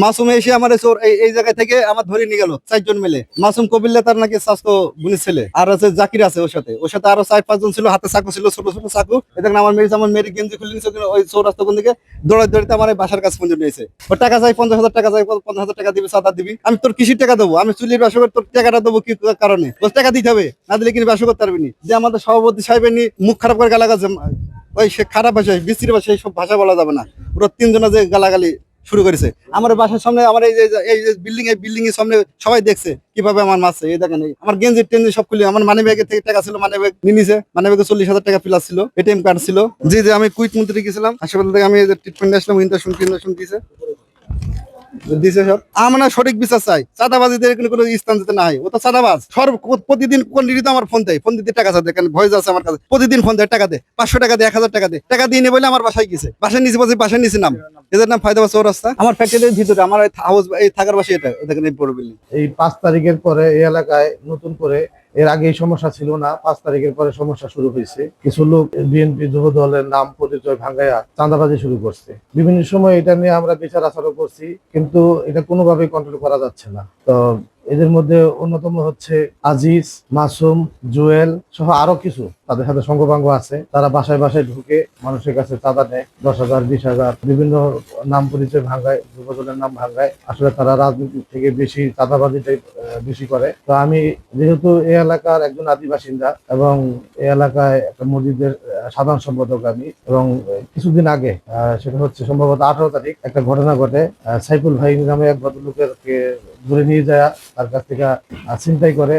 মাসুম এসে আমার চোর এই জায়গা থেকে আমার ধরে নিয়ে গেল চারজন মিলে। মাসুম কবিল্লা তার নাকি স্বাস্থ্য গুণের ছেলে। আর আছে জাকির আছে ওর সাথে। ওর সাথে আরও চার, পাঁচজন ছিল, হাতে চাকু ছিল, ছোট ছোট চাকু। এটা আমার মেয়ে আমার মেয়ের গেঞ্জি খুলে নিচ্ছে ওই চৌরাস্তা কোন দিকে? দৌড়াই দৌড়াইতে আমার বাসার কাছে পর্যন্ত নিয়েছে ওর টাকা চাই, পঞ্চাশ হাজার টাকা চাই, পঞ্চাশ হাজার টাকা দিবি সাদা দিবি। আমি তোর কৃষির টাকা দেবো। আমি চুলির ব্যবসা তোর টাকাটা দেবো কি কারণে? তোর টাকা দিতে হবে। না দিলে কিন্তু ব্যবসা করতে পারবি না। যে আমাদের সভাপতি সাহেবের নিয়ে মুখ খারাপ করে গালা গালাগাছে ওই সে খারাপ ভাষায়, বিশ্রী ভাষা এইসব ভাষা বলা যাবে না। পুরো তিনজনে যে গালাগালি শুরু করেছে। আমার বাসার সামনে, আমার এই যে এই যে বিল্ডিং এই বিল্ডিং এর সামনে সবাই দেখছে কীভাবে আমার মারছে। এই দেখেন আমার গেঞ্জি টেঞ্জি সব খুলি, আমার মানি ব্যাগের থেকে টাকা ছিল মানি ব্যাগ নিয়ে নিছে। মানি ব্যাগে চল্লিশ হাজার টাকা প্লাস ছিল এটিএম কার্ড ছিল। জি যে আমি কুইট মন্ত্রী গেছিলাম। হাসপাতাল থেকে আমি ট্রিটমেন্ট আসলাম ইন্টারশন ইন্টারশন দিয়েছে দিছে সব? আমার সঠিক বিচার চাই। চাঁদাবাজিদের কোনো কোনো স্থান যেতে না হয় ও তো চাঁদাবাজ। সর্ব প্রতিদিন কোন আমার ফোন দেয়? ফোন দিতে টাকা চাই। দেখেন ভয়েস আছে আমার কাছে। প্রতিদিন ফোন দেয় টাকা দে পাঁচশো টাকা দে এক হাজার টাকা দে টাকা দিয়ে বলে আমার বাসায় গেছে। বাসায় নিচে বসে বাসায় নিচে নাম। এদের নাম ফায়দাবাদ চৌরাস্তা? আমার ফ্যাক্টরির ভিতরে আমার হাউস এই থাকার বাসা এটা বিল্ডিং এই পাঁচ তারিখের পরে এই এলাকায় নতুন করে এর আগে এই সমস্যা ছিল না, পাঁচ তারিখের পরে সমস্যা শুরু হয়েছে। কিছু লোক বিএনপি যুব দলের নাম পরিচয় ভাঙ্গাইয়া চাঁদাবাজি শুরু করছে। বিভিন্ন সময় এটা নিয়ে আমরা বিচার আচরণ করছি, কিন্তু এটা কোনোভাবে কন্ট্রোল করা যাচ্ছে না। তো এদের মধ্যে অন্যতম হচ্ছে আজিজ, মাসুম, জুয়েল সহ আরও কিছু। তাদের সাথে সঙ্গপাঙ্গ আছে। তারা বাসায় বাসায় ঢুকে মানুষের কাছে চাঁদা নেয়। দশ হাজার, বিশ হাজার, বিভিন্ন নাম পরিচয় ভাঙ্গায় যুবদলের নাম ভাঙ্গায় আসলে তারা রাজনীতি থেকে বেশি চাঁদাবাজিটাই বেশি করে। তো আমি যেহেতু এই এলাকার একজন আদি বাসিন্দা এবং এই এলাকায় একটা মসজিদের সাধারণ সম্পাদক আমি এবং কিছুদিন আগে সেটা হচ্ছে সম্ভবত আঠারো তারিখ, একটা ঘটনা ঘটে। সাইফুল ভাই নামে এক ভদ্রলোকের ধরে নিয়ে যায় তার কাছ থেকে আহ, ছিনতাই করে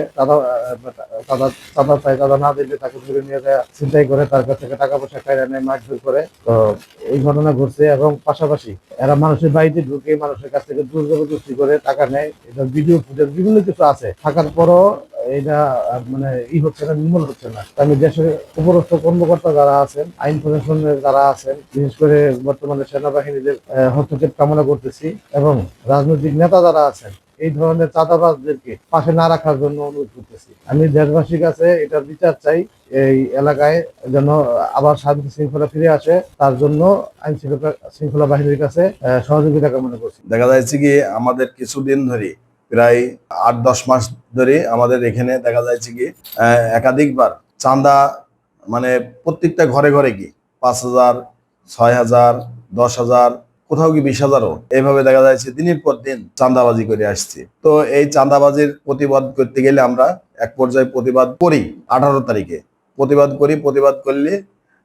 চাই চাঁদা না দিলে তাকে ধরে নিয়ে যায় ছিনতাই করে তার কাছ থেকে টাকা পয়সা খাইয়ে নেয় মারধর করে। তো এই ঘটনা ঘটছে এবং পাশাপাশি এরা মানুষের বাড়িতে ঢুকে মানুষের কাছ থেকে জোর জবরদস্তি করে টাকা নেয়। এটা ভিডিও ফুটেজ বিভিন্ন কিছু আছে। থাকার পরও এটা মানে ই হচ্ছে না নির্মূল হচ্ছে না। আমি দেশের উপরস্থ কর্মকর্তা যারা আছেন আইন প্রশাসনের যারা আছেন বিশেষ করে বর্তমানে সেনাবাহিনীদের হস্তক্ষেপ কামনা করতেছি এবং রাজনৈতিক নেতা যারা আছেন এই ধরনের চাঁদাবাজদেরকে পাশে না রাখার জন্য অনুরোধ করতেছি। আমি দেশবাসীর কাছে এটার বিচার চাই, এই এলাকায় যেন আবার শান্তি শৃঙ্খলা ফিরে আসে, তার জন্য আইন শৃঙ্খলা বাহিনীর কাছে সহযোগিতা কামনা করছি। দেখা যাচ্ছে কি, আমাদের কিছুদিন ধরে, প্রায় আট দশ মাস ধরে আমাদের এখানে দেখা যাচ্ছে কি একাধিকবার চাঁদা মানে প্রত্যেকটা ঘরে ঘরে কি, পাঁচ হাজার, ছয় হাজার, দশ হাজার কোথাও কি বিশ হাজারও? এইভাবে দেখা যাচ্ছে দিনের পর দিন চাঁদাবাজি করে আসছে। তো এই চাঁদাবাজির প্রতিবাদ করতে গেলে আমরা এক পর্যায়ে প্রতিবাদ করি আঠারো তারিখে। প্রতিবাদ করি প্রতিবাদ করলে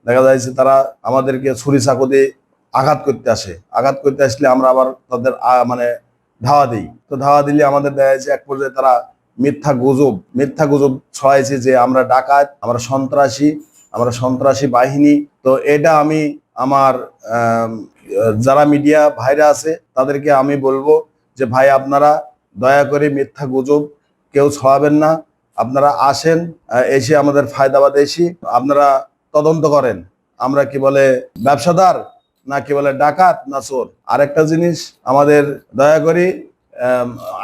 দেখা যাচ্ছে তারা আমাদেরকে ছুরি চাকু দিয়ে আঘাত করতে আসে। আঘাত করতে আসলে আমরা আবার তাদের মানে ধাওয়া দিই। তো ধাওয়া দিলে আমাদের দেখা যাচ্ছে এক পর্যায়ে তারা মিথ্যা গুজব মিথ্যা গুজব ছড়াইছে যে আমরা ডাকাত আমরা সন্ত্রাসী আমরা সন্ত্রাসী বাহিনী। তো এটা আমি আমার আম, যারা মিডিয়া ভাইরা আছে, তাদেরকে আমি বলব যে ভাই আপনারা দয়া করে মিথ্যা গুজব কেউ ছড়াবেন না। আপনারা আসেন এসে আমাদের ফায়দাবাদ এসে আপনারা তদন্ত করেন। আমরা কি বলে ব্যবসাদার না কি বলে ডাকাত, না চোর? আরেকটা জিনিস, আমাদের দয়া করে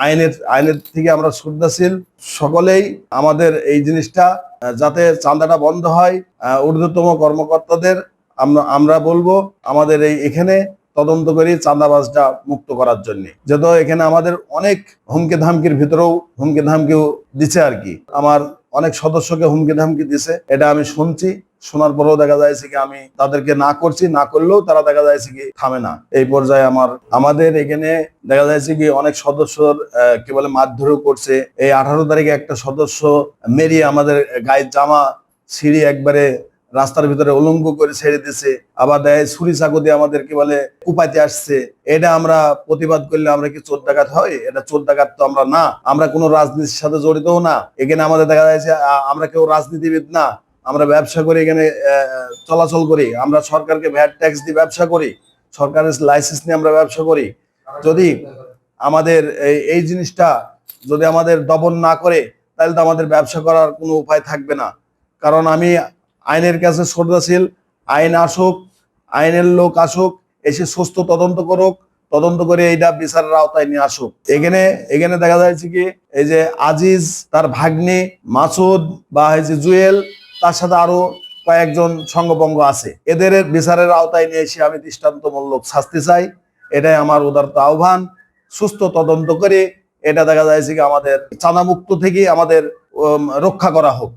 আইনের আইনের থেকে আমরা শ্রদ্ধাশীল। সকলেই আমাদের এই জিনিসটা যাতে চাঁদাটা বন্ধ হয় ঊর্ধ্বতম কর্মকর্তাদের আমরা আমরা বলব আমাদের এই এখানে তদন্ত করে চাঁদাবাজটা মুক্ত করার জন্য। যত এখানে আমাদের অনেক হুমকি ধামকির ভিতরেও হুমকি ধামকিও দিছে আর কি। আমার অনেক সদস্যকে হুমকি ধামকি দিছে। এটা আমি শুনছি, শোনার পরেও দেখা যাচ্ছে কি আমি তাদেরকে না করছি, না করলেও তারা দেখা যাচ্ছে কি থামে না। এই পর্যায়ে আমার, আমাদের এখানে দেখা যাচ্ছে কি অনেক সদস্যর কি বলে, মারধরও করছে। এই আঠারো তারিখে একটা সদস্য মেরিয়ে আমাদের গায়ের জামা সিঁড়ি একবারে রাস্তার ভিতরে উলঙ্গ করে ছেড়ে দিছে, আবার দেয় ছুরি চাকু দিয়ে আমাদের কি বলে, কুপাইতে আসছে। এটা আমরা প্রতিবাদ করলে আমরা কি চোর ডাকাত হয়? এটা চোর ডাকাত তো আমরা না। আমরা কোনো রাজনীতির সাথে জড়িতও না। এখানে আমাদের দেখা যাচ্ছে আমরা কেউ রাজনীতিবিদ না। আমরা ব্যবসা করি, এখানে চলাচল করি। আমরা সরকারকে ভ্যাট ট্যাক্স দিয়ে ব্যবসা করি। সরকারের লাইসেন্স নিয়ে আমরা ব্যবসা করি। যদি আমাদের এই জিনিসটা যদি আমাদের দমন না করে, তাহলে তো আমাদের ব্যবসা করার কোনো উপায় থাকবে না। কারণ আমি আইনের কাছে শ্রদ্ধাশীল আইন আসুক, আইনের লোক আসুক, এসে সুস্থ তদন্ত করুক, তদন্ত করে এইটা বিচারের আওতায় নিয়ে আসুক। এখানে এখানে দেখা যাচ্ছে কি, এই যে আজিজ, তার ভাগ্নি, মাসুদ বা যে জুয়েল, তার সাথে আরও কয়েকজন সঙ্গপঙ্গ আছে। এদের বিচারের আওতায় নিয়ে এসে আমি দৃষ্টান্তমূলক শাস্তি চাই। এটাই আমার উদারত আহ্বান। সুস্থ তদন্ত করে এটা দেখা যাচ্ছে কি আমাদের চাঁদামুক্ত থেকে আমাদের রক্ষা করা হোক।